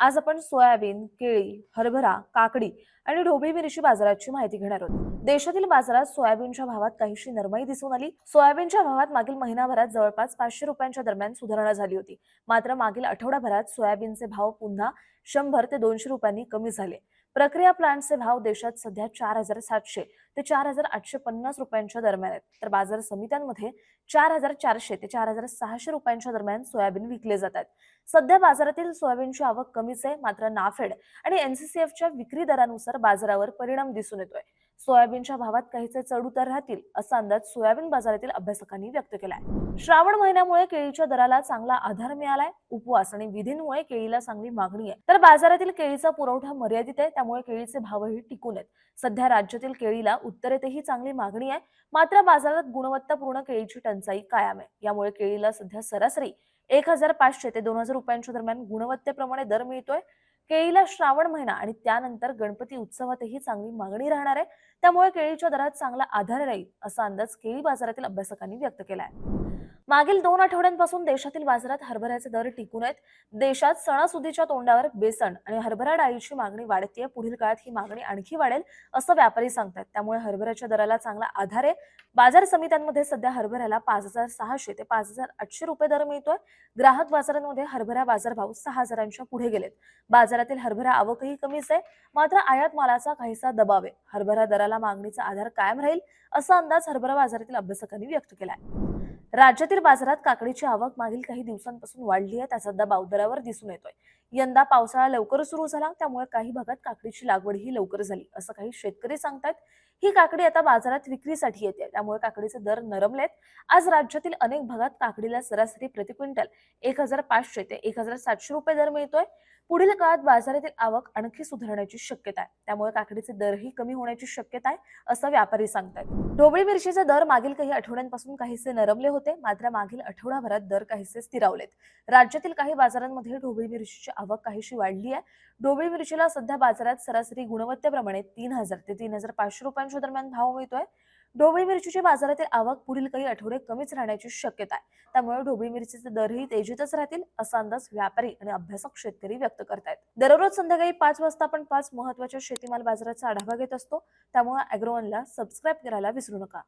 आज आपण सोयाबीन केळी हरभरा काकडी आणि ढोबळी मिरची बाजाराची माहिती घेणार आहोत. देशातील बाजारात सोयाबीनच्या भावात काहीशी नरमाई दिसून आली. सोयाबीनच्या भावात मागील महिनाभरात जवळपास पाचशे रुपयांच्या दरम्यान सुधारणा झाली होती. मात्र मागील आठवडाभरात सोयाबीनचे भाव पुन्हा शंभर ते दोनशे रुपयांनी कमी झाले. प्रक्रिया प्लांटचे भाव देशात सध्या चार हजार सातशे ते चार हजार आठशे पन्नास रुपयांच्या दरम्यान आहेत. तर बाजार समित्यांमध्ये चार हजार चारशे ते चार हजार सहाशे रुपयांच्या दरम्यान सोयाबीन विकले जातात सध्या बाजारातील सोयाबीनची आवक कमीच आहे मात्र नाफेड आणि एनसीसीएफच्या विक्री दरानुसार बाजारावर परिणाम दिसून येतोय. सोयाबीनच्या भावात काहीसे चढ उतर राहतील असा अंदाज सोयाबीन बाजारातील अभ्यासकांनी व्यक्त केलाय. श्रावण महिन्यामुळे केळीच्या दराला चांगला आधार मिळालाय. उपवास आणि विधींमुळे केळीला चांगली मागणी आहे. तर बाजारातील केळीचा पुरवठा मर्यादित आहे त्यामुळे केळीचे भावही टिकून आहेत. सध्या राज्यातील केळीला उत्तरेतही चांगली मागणी आहे. मात्र बाजारात गुणवत्तापूर्ण केळीची टंचाई कायम आहे. यामुळे केळीला सध्या सरासरी एक हजार पाचशे ते दोन हजार रुपयांच्या दरम्यान गुणवत्तेप्रमाणे दर मिळतोय. केळीला श्रावण महिना आणि त्यानंतर गणपती उत्सवातही चांगली मागणी राहणार आहे. त्यामुळे केळीच्या दरात चांगला आधार राहील असा अंदाज केळी बाजारातील अभ्यासकांनी व्यक्त केला आहे मागील दोन आठवड्यांपासून देशातील बाजारात हरभऱ्याचे दर टिकून आहेत. देशात सणासुदीच्या तोंडावर बेसन आणि हरभरा डाळीची मागणी वाढतीये पुढील काळात ही मागणी आणखी वाढेल असं व्यापारी सांगतात त्यामुळे हरभऱ्याच्या दराला चांगला आधार आहे. बाजार समित्यांमध्ये सध्या हरभऱ्याला पाच हजार सहाशे ते पाच हजार आठशे रुपये दर मिळतोय. ग्राहक बाजारांमध्ये हरभरा बाजारभाव सहा हजारांच्या पुढे गेलेत. बाजारातील हरभरा आवकही कमीच आहे. मात्र आयात मालाचा काहीसा दबाव आहे. हरभरा दराला मागणीचा आधार कायम राहील असा अंदाज हरभरा बाजारातील अभ्यासकांनी व्यक्त केला आहे राज्यातील बाजारात काकडीची आवक मागील काही दिवसांपासून वाढली आहे. त्याचा दबाव दरावर दिसून येतोय. यंदा पावसाळा लवकर सुरू झाला त्यामुळे काही भागात काकडीची लागवड ही लवकर झाली असं काही शेतकरी सांगतात ही काकडी आता बाजारात विक्रीसाठी येते त्यामुळे काकडीचे दर नरमलेत. आज राज्यातील अनेक भागात काकडीला सरासरी प्रति क्विंटल एक हजार पाचशे ते एक हजार सातशे रुपये दर मिळतोय. पुढील काळात बाजारातील आवक आणखी सुधारण्याची शक्यता आहे त्यामुळे काकडीचे दरही कमी होण्याची शक्यता आहे असं व्यापारी सांगतात ढोबळी मिरचीचे दर मागील काही आठवड्यांपासून काहीसे नरमले होते मात्र मागील आठवडाभरात दर काहीसे स्थिरावलेत. राज्यातील काही बाजारांमध्ये ढोबळी मिरचीची आवक काहीशी वाढली आहे. डोबळी मिरचीला सध्या बाजारात सरासरी गुणवत्तेप्रमाणे तीन हजार ते तीन हजार पाचशे रुपयांच्या दरम्यान भाव मिळतोय. ढोबळी मिरचीची बाजारातील आवक पुढील काही आठवडे कमीच राहण्याची शक्यता आहे. त्यामुळे ढोबळी मिरचीचे दरही तेजीतच राहतील असा अंदाज व्यापारी आणि अभ्यासक शेतकरी व्यक्त करतायत. दररोज संध्याकाळी पाच वाजता आपण पाच महत्त्वाच्या शेतीमाल बाजाराचा आढावा घेत असतो. त्यामुळे अॅग्रोवनला सबस्क्राईब करायला विसरू नका.